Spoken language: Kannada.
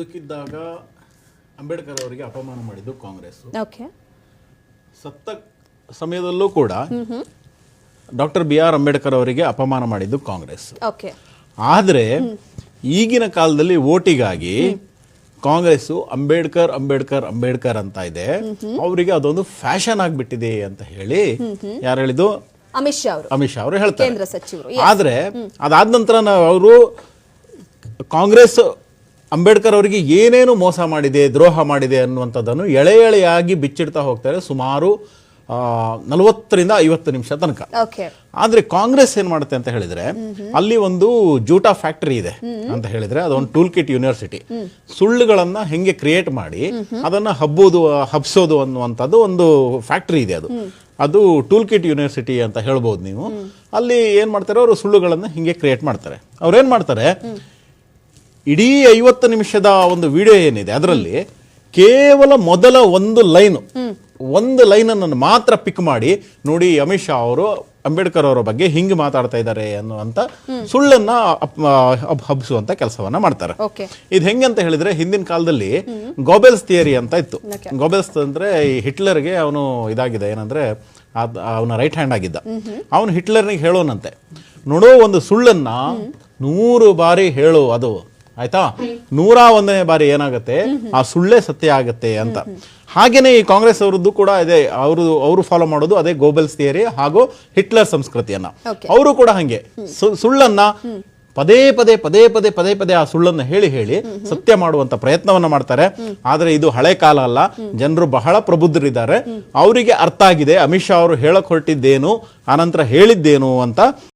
ಬದುಕಿದ್ದಾಗ ಅಂಬೇಡ್ಕರ್ ಅವರಿಗೆ ಅಪಮಾನ ಮಾಡಿದ್ದು ಕಾಂಗ್ರೆಸ್ ಓಕೆ. ಸತ್ತ ಸಮಯದಲ್ಲೂ ಕೂಡ ಡಾಕ್ಟರ್ ಬಿ ಆರ್ ಅಂಬೇಡ್ಕರ್ ಅವರಿಗೆ ಅಪಮಾನ ಮಾಡಿದ್ದು ಕಾಂಗ್ರೆಸ್. ಓಕೆ. ಆದರೆ ಈಗಿನ ಕಾಲದಲ್ಲಿ ಓಟಿಗಾಗಿ ಕಾಂಗ್ರೆಸ್ ಅಂಬೇಡ್ಕರ್ ಅಂಬೇಡ್ಕರ್ ಅಂಬೇಡ್ಕರ್ ಅಂತ ಇದೆ. ಅವರಿಗೆ ಅದೊಂದು ಫ್ಯಾಷನ್ ಆಗಿಬಿಟ್ಟಿದೆ ಅಂತ ಹೇಳಿ ಯಾರು ಹೇಳಿದ್ದು? ಅಮಿತ್ ಶಾ ಅವರು. ಅಮಿತ್ ಶಾ ಅವರು ಹೇಳ್ತಾರೆ. ಆದ್ರೆ ಅದಾದ ನಂತರ ನಾವು ಅವರು ಕಾಂಗ್ರೆಸ್ ಅಂಬೇಡ್ಕರ್ ಅವರಿಗೆ ಏನೇನು ಮೋಸ ಮಾಡಿದೆ ದ್ರೋಹ ಮಾಡಿದೆ ಅನ್ನುವಂಥದ್ದನ್ನು ಎಳೆ ಎಳೆಯಾಗಿ ಬಿಚ್ಚಿಡ್ತಾ ಹೋಗ್ತಾರೆ ಸುಮಾರು ನಲವತ್ತರಿಂದ ಐವತ್ತು ನಿಮಿಷ ತನಕ. ಆದ್ರೆ ಕಾಂಗ್ರೆಸ್ ಏನ್ ಮಾಡುತ್ತೆ ಅಂತ ಹೇಳಿದ್ರೆ ಅಲ್ಲಿ ಒಂದು ಜೂಟಾ ಫ್ಯಾಕ್ಟರಿ ಇದೆ ಅಂತ ಹೇಳಿದ್ರೆ ಅದೊಂದು ಟೂಲ್ ಕಿಟ್ ಯೂನಿವರ್ಸಿಟಿ. ಸುಳ್ಳುಗಳನ್ನ ಹೆಂಗೆ ಕ್ರಿಯೇಟ್ ಮಾಡಿ ಅದನ್ನ ಹಬ್ಬೋದು ಹಬ್ಸೋದು ಅನ್ನುವಂಥದ್ದು ಒಂದು ಫ್ಯಾಕ್ಟರಿ ಇದೆ ಅದು. ಅದು ಟೂಲ್ ಕಿಟ್ ಯೂನಿವರ್ಸಿಟಿ ಅಂತ ಹೇಳ್ಬೋದು ನೀವು. ಅಲ್ಲಿ ಏನ್ ಮಾಡ್ತಾರೆ ಅವರು ಸುಳ್ಳುಗಳನ್ನ ಹಿಂಗೆ ಕ್ರಿಯೇಟ್ ಮಾಡ್ತಾರೆ. ಅವ್ರು ಏನ್ ಮಾಡ್ತಾರೆ ಇಡೀ ಐವತ್ತು ನಿಮಿಷದ ಒಂದು ವಿಡಿಯೋ ಏನಿದೆ ಅದರಲ್ಲಿ ಕೇವಲ ಮೊದಲ ಒಂದು ಲೈನ್ ಒಂದು ಲೈನ್ ಅನ್ನು ಮಾತ್ರ ಪಿಕ್ ಮಾಡಿ ನೋಡಿ ಅಮಿತ್ ಶಾ ಅವರು ಅಂಬೇಡ್ಕರ್ ಅವರ ಬಗ್ಗೆ ಹಿಂಗೆ ಮಾತಾಡ್ತಾ ಇದ್ದಾರೆ ಅನ್ನುವಂತ ಸುಳ್ಳನ್ನ ಹಬ್ಬಿಸುವಂತ ಕೆಲಸವನ್ನ ಮಾಡ್ತಾರೆ. ಇದು ಹೆಂಗೆ ಅಂತ ಹೇಳಿದ್ರೆ ಹಿಂದಿನ ಕಾಲದಲ್ಲಿ ಗೋಬೆಲ್ಸ್ ಥಿಯರಿ ಅಂತ ಇತ್ತು. ಗೋಬೆಲ್ಸ್ ಅಂದ್ರೆ ಈ ಹಿಟ್ಲರ್ಗೆ ಅವನು ಇದಾಗಿದೆ ಏನಂದ್ರೆ ಅವನ ರೈಟ್ ಹ್ಯಾಂಡ್ ಆಗಿದ್ದ. ಅವನು ಹಿಟ್ಲರ್ನಿಗೆ ಹೇಳೋನಂತೆ ನೋಡೋ ಒಂದು ಸುಳ್ಳನ್ನ ನೂರು ಬಾರಿ ಹೇಳು ಅದು. ಆಯ್ತಾ? ನೂರ ಒಂದನೇ ಬಾರಿ ಏನಾಗುತ್ತೆ? ಆ ಸುಳ್ಳೇ ಸತ್ಯ ಆಗುತ್ತೆ ಅಂತ. ಹಾಗೇನೆ ಈ ಕಾಂಗ್ರೆಸ್ ಅವರದ್ದು ಕೂಡ ಇದೆ ಅವರು ಅವರು ಫಾಲೋ ಮಾಡೋದು ಅದೇ ಗೋಬೆಲ್ಸ್ ಥಿಯರಿ ಹಾಗೂ ಹಿಟ್ಲರ್ ಸಂಸ್ಕೃತಿಯನ್ನ. ಅವರು ಕೂಡ ಹಂಗೆ. ಸುಳ್ಳನ್ನ ಪದೇ ಪದೇ ಪದೇ ಪದೇ ಪದೇ ಪದೇ ಆ ಸುಳ್ಳನ್ನು ಹೇಳಿ ಹೇಳಿ ಸತ್ಯ ಮಾಡುವಂತ ಪ್ರಯತ್ನವನ್ನ ಮಾಡ್ತಾರೆ. ಆದ್ರೆ ಇದು ಹಳೆ ಕಾಲ ಅಲ್ಲ. ಜನರು ಬಹಳ ಪ್ರಬುದ್ಧರಿದ್ದಾರೆ. ಅವರಿಗೆ ಅರ್ಥ ಆಗಿದೆ. ಅಮಿತ್ ಶಾ ಅವರು ಹೇಳಕ್ ಹೊರಟಿದ್ದೇನು ಆನಂತರ ಹೇಳಿದ್ದೇನು ಅಂತ